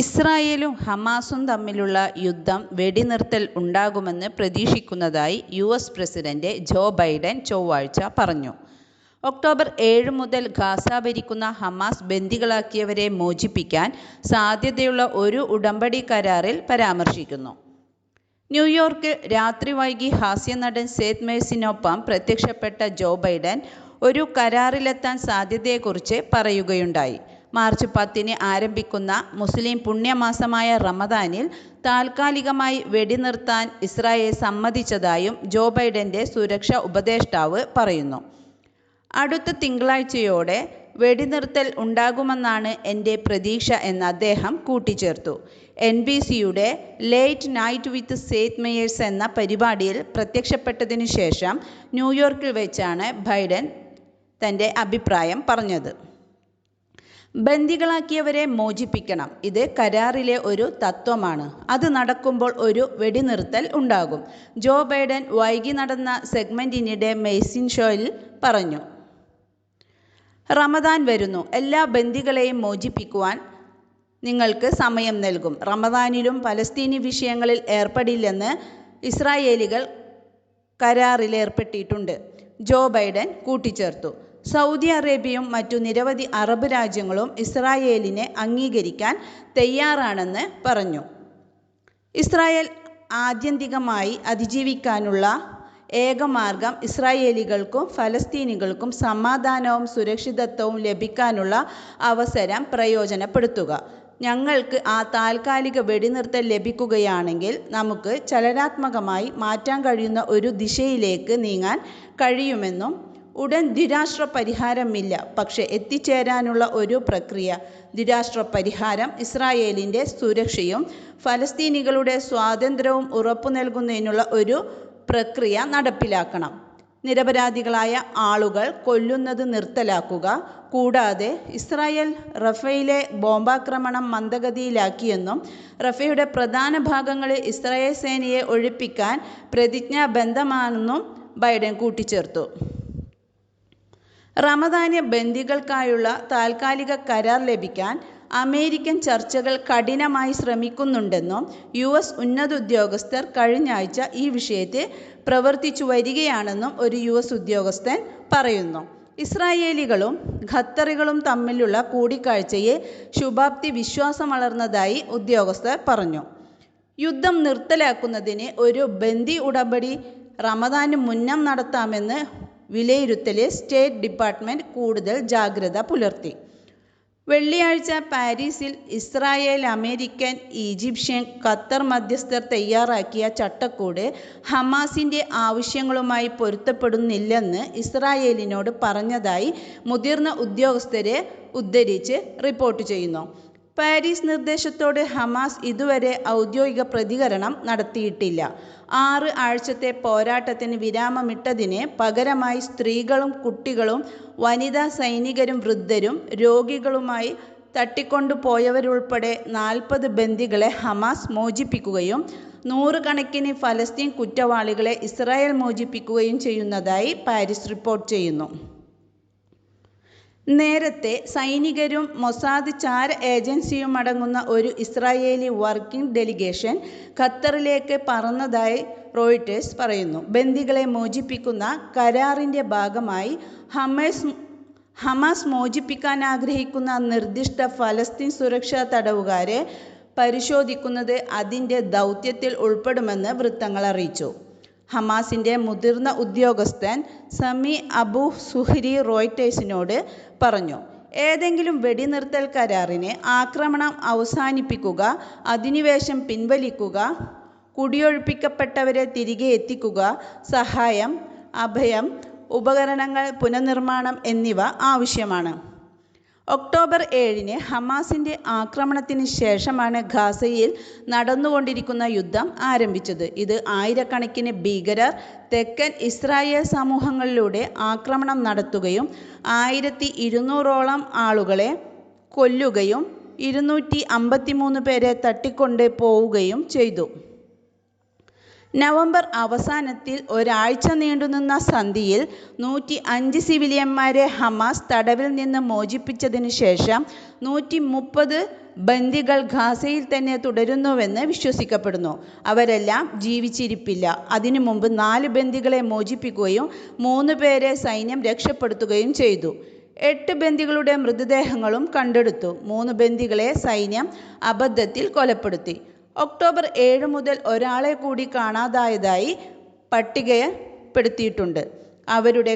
ഇസ്രായേലും ഹമാസും തമ്മിലുള്ള യുദ്ധം വെടിനിർത്തൽ ഉണ്ടാകുമെന്ന് പ്രതീക്ഷിക്കുന്നതായി U S president Joe Biden ചൊവ്വാഴ്ച പറഞ്ഞു. ഒക്ടോബർ ഏഴ് മുതൽ ഗാസ ഭരിക്കുന്ന ഹമാസ് ബന്ദികളാക്കിയവരെ മോചിപ്പിക്കാൻ സാധ്യതയുള്ള ഒരു ഉടമ്പടി കരാറിൽ പരാമർശിക്കുന്നു. ന്യൂയോർക്കിൽ രാത്രി വൈകി ഹാസ്യ നടൻ സേത് മേഴ്സിനൊപ്പം പ്രത്യക്ഷപ്പെട്ട ജോ ബൈഡൻ ഒരു കരാറിലെത്താൻ സാധ്യതയെക്കുറിച്ച് പറയുകയുണ്ടായി. മാർച്ച് പത്തിന് ആരംഭിക്കുന്ന മുസ്ലിം പുണ്യമാസമായ റമദാനിൽ താൽക്കാലികമായി വെടിനിർത്താൻ ഇസ്രായേൽ സമ്മതിച്ചതായും ജോ ബൈഡന്റെ സുരക്ഷാ ഉപദേഷ്ടാവ് പറയുന്നു. അടുത്ത തിങ്കളാഴ്ചയോടെ വെടിനിർത്തൽ ഉണ്ടാകുമെന്നാണ് എന്റെ പ്രതീക്ഷ എന്ന് അദ്ദേഹം കൂട്ടിച്ചേർത്തു. എൻ ബി സിയുടെ late night with Seth Meyers എന്ന പരിപാടിയിൽ പ്രത്യക്ഷപ്പെട്ടതിനു ശേഷം ന്യൂയോർക്കിൽ വെച്ചാണ് ബൈഡൻ തന്റെ അഭിപ്രായം പറഞ്ഞത്. ബന്ദികളാക്കിയവരെ മോചിപ്പിക്കണം. ഇത് കരാറിലെ ഒരു തത്വമാണ്. അത് നടക്കുമ്പോൾ ഒരു വെടിനിർത്തൽ ഉണ്ടാകും. ജോ ബൈഡൻ വൈകി നടന്ന സെഗ്മെന്റിനിടെ മെയ്സിൻ ഷോയിൽ പറഞ്ഞു. റമദാൻ വരുന്നു. എല്ലാ ബന്ദികളെയും മോചിപ്പിക്കുവാൻ നിങ്ങൾക്ക് സമയം നൽകും. റമദാനിലും പലസ്തീനി വിഷയങ്ങളിൽ ഏർപ്പെടില്ലെന്ന് ഇസ്രായേലികൾ കരാറിലേർപ്പെട്ടിട്ടുണ്ട്. ജോ ബൈഡൻ കൂട്ടിച്ചേർത്തു. സൗദി അറേബ്യയും മറ്റു നിരവധി അറബ് രാജ്യങ്ങളും ഇസ്രായേലിനെ അംഗീകരിക്കാൻ തയ്യാറാണെന്ന് പറഞ്ഞു. ഇസ്രായേൽ ആത്യന്തികമായി അതിജീവിക്കാനുള്ള ഏക മാർഗം ഇസ്രായേലികൾക്കും ഫലസ്തീനികൾക്കും സമാധാനവും സുരക്ഷിതത്വവും ലഭിക്കാനുള്ള അവസരം പ്രയോജനപ്പെടുത്തുക. ഞങ്ങൾക്ക് ആ താൽക്കാലിക വെടിനിർത്തൽ ലഭിക്കുകയാണെങ്കിൽ നമുക്ക് ചലനാത്മകമായി മാറ്റാൻ കഴിയുന്ന ഒരു ദിശയിലേക്ക് നീങ്ങാൻ കഴിയുമെന്നും ഉടൻ ദ്വിരാഷ്ട്ര പരിഹാരമില്ല പക്ഷെ എത്തിച്ചേരാനുള്ള ഒരു പ്രക്രിയ. ദ്വിരാഷ്ട്ര പരിഹാരം ഇസ്രായേലിന്റെ സുരക്ഷയും ഫലസ്തീനികളുടെ സ്വാതന്ത്ര്യവും ഉറപ്പു നൽകുന്നതിനുള്ള ഒരു പ്രക്രിയ നടപ്പിലാക്കണം. നിരപരാധികളായ ആളുകൾ കൊല്ലുന്നത് നിർത്തലാക്കുക. കൂടാതെ ഇസ്രായേൽ റഫയിലെ ബോംബാക്രമണം മന്ദഗതിയിലാക്കിയെന്നും റഫയുടെ പ്രധാന ഭാഗങ്ങളിൽ ഇസ്രായേൽ സേനയെ ഒഴിപ്പിക്കാൻ പ്രതിജ്ഞാബദ്ധമാണെന്നും ബൈഡൻ കൂട്ടിച്ചേർത്തു. റമദാന് ബന്ദികൾക്കായുള്ള താൽക്കാലിക കരാർ ലഭിക്കാൻ അമേരിക്കൻ ചർച്ചകൾ കഠിനമായി ശ്രമിക്കുന്നുണ്ടെന്നും യു എസ് ഉന്നത ഉദ്യോഗസ്ഥർ കഴിഞ്ഞയാഴ്ച ഈ വിഷയത്തെ പ്രവർത്തിച്ചു വരികയാണെന്നും ഒരു യു എസ് ഉദ്യോഗസ്ഥൻ പറയുന്നു. ഇസ്രായേലികളും ഖത്തറികളും തമ്മിലുള്ള കൂടിക്കാഴ്ചയെ ശുഭാപ്തി വിശ്വാസം വളർന്നതായി ഉദ്യോഗസ്ഥർ പറഞ്ഞു. യുദ്ധം നിർത്തലാക്കുന്നതിന് ഒരു ബന്ദി ഉടമ്പടി റമദാന് മുന്നം നടത്താമെന്ന വിലയിരുത്തലിൽ സ്റ്റേറ്റ് ഡിപ്പാർട്ട്മെന്റ് കൂടുതൽ ജാഗ്രത പുലർത്തി. വെള്ളിയാഴ്ച പാരീസിൽ ഇസ്രായേൽ അമേരിക്കൻ ഈജിപ്ഷ്യൻ ഖത്തർ മധ്യസ്ഥർ തയ്യാറാക്കിയ ചട്ടക്കൂട് ഹമാസിന്റെ ആവശ്യങ്ങളുമായി പൊരുത്തപ്പെടുന്നില്ലെന്ന് ഇസ്രായേലിനോട് പറഞ്ഞതായി മുതിർന്ന ഉദ്യോഗസ്ഥരെ ഉദ്ധരിച്ച് റിപ്പോർട്ട് ചെയ്യുന്നു. പാരീസ് നിർദ്ദേശത്തോട് ഹമാസ് ഇതുവരെ ഔദ്യോഗിക പ്രതികരണം നടത്തിയിട്ടില്ല. ആറ് ആഴ്ചത്തെ പോരാട്ടത്തിന് വിരാമമിട്ടതിന് പകരമായി സ്ത്രീകളും കുട്ടികളും വനിതാ സൈനികരും വൃദ്ധരും രോഗികളുമായി തട്ടിക്കൊണ്ടുപോയവരുൾപ്പെടെ നാൽപ്പത് ബന്ദികളെ ഹമാസ് മോചിപ്പിക്കുകയും നൂറുകണക്കിന് ഫലസ്തീൻ കുറ്റവാളികളെ ഇസ്രായേൽ മോചിപ്പിക്കുകയും ചെയ്യുന്നതായി പാരീസ് റിപ്പോർട്ട് ചെയ്യുന്നു. നേരത്തെ സൈനികരും മൊസാദ് ചാര ഏജൻസിയുമടങ്ങുന്ന ഒരു ഇസ്രായേലി വർക്കിംഗ് ഡെലിഗേഷൻ ഖത്തറിലേക്ക് പറന്നതായി റോയിട്ടേഴ്സ് പറയുന്നു. ബന്ദികളെ മോചിപ്പിക്കുന്ന കരാറിന്റെ ഭാഗമായി ഹമേസ് ഹമാസ് മോചിപ്പിക്കാൻ ആഗ്രഹിക്കുന്ന നിർദ്ദിഷ്ട ഫലസ്തീൻ സുരക്ഷാ തടവുകാരെ പരിശോധിക്കുന്നത് അതിന്റെ ദൗത്യത്തിൽ ഉൾപ്പെടുമെന്ന് വൃത്തങ്ങൾ അറിയിച്ചു. ഹമാസിന്റെ മുതിർന്ന ഉദ്യോഗസ്ഥൻ സമി അബു സുഹ്രി റോയിട്ടേഴ്സിനോട് പറഞ്ഞു. ഏതെങ്കിലും വെടിനിർത്തൽ കരാറിന് ആക്രമണം അവസാനിപ്പിക്കുക, അധിനിവേശം പിൻവലിക്കുക, കുടിയൊഴിപ്പിക്കപ്പെട്ടവരെ തിരികെ എത്തിക്കുക, സഹായം, അഭയം, ഉപകരണങ്ങൾ പുനർനിർമ്മാണം എന്നിവ ആവശ്യമാണ്. ഒക്ടോബർ ഏഴിന് ഹമാസിന്റെ ആക്രമണത്തിന് ശേഷമാണ് ഗാസയിൽ നടന്നുകൊണ്ടിരിക്കുന്ന യുദ്ധം ആരംഭിച്ചത്. ഇത് ആയിരക്കണക്കിന് ഭീകരർ തെക്കൻ ഇസ്രായേൽ സമൂഹങ്ങളിലൂടെ ആക്രമണം നടത്തുകയും ആയിരത്തി ഇരുന്നൂറോളം ആളുകളെ കൊല്ലുകയും ഇരുന്നൂറ്റി അമ്പത്തിമൂന്ന് പേരെ തട്ടിക്കൊണ്ട് പോവുകയും ചെയ്തു. നവംബർ അവസാനത്തിൽ ഒരാഴ്ച നീണ്ടുനിന്ന സന്ധിയിൽ നൂറ്റി അഞ്ച് സിവിലിയന്മാരെ ഹമാസ് തടവിൽ നിന്ന് മോചിപ്പിച്ചതിന് ശേഷം നൂറ്റി മുപ്പത് ബന്ദികൾ ഖാസയിൽ തന്നെ തുടരുന്നുവെന്ന് വിശ്വസിക്കപ്പെടുന്നു. അവരെല്ലാം ജീവിച്ചിരിപ്പില്ല. അതിനു മുമ്പ് നാല് ബന്ദികളെ മോചിപ്പിക്കുകയും മൂന്ന് പേരെ സൈന്യം രക്ഷപ്പെടുത്തുകയും ചെയ്തു. എട്ട് ബന്ദികളുടെ മൃതദേഹങ്ങളും കണ്ടെടുത്തു. മൂന്ന് ബന്ദികളെ സൈന്യം അബദ്ധത്തിൽ കൊലപ്പെടുത്തി. ഒക്ടോബർ ഏഴ് മുതൽ ഒരാളെ കൂടി കാണാതായതായി പട്ടികപ്പെടുത്തിയിട്ടുണ്ട്. അവരുടെ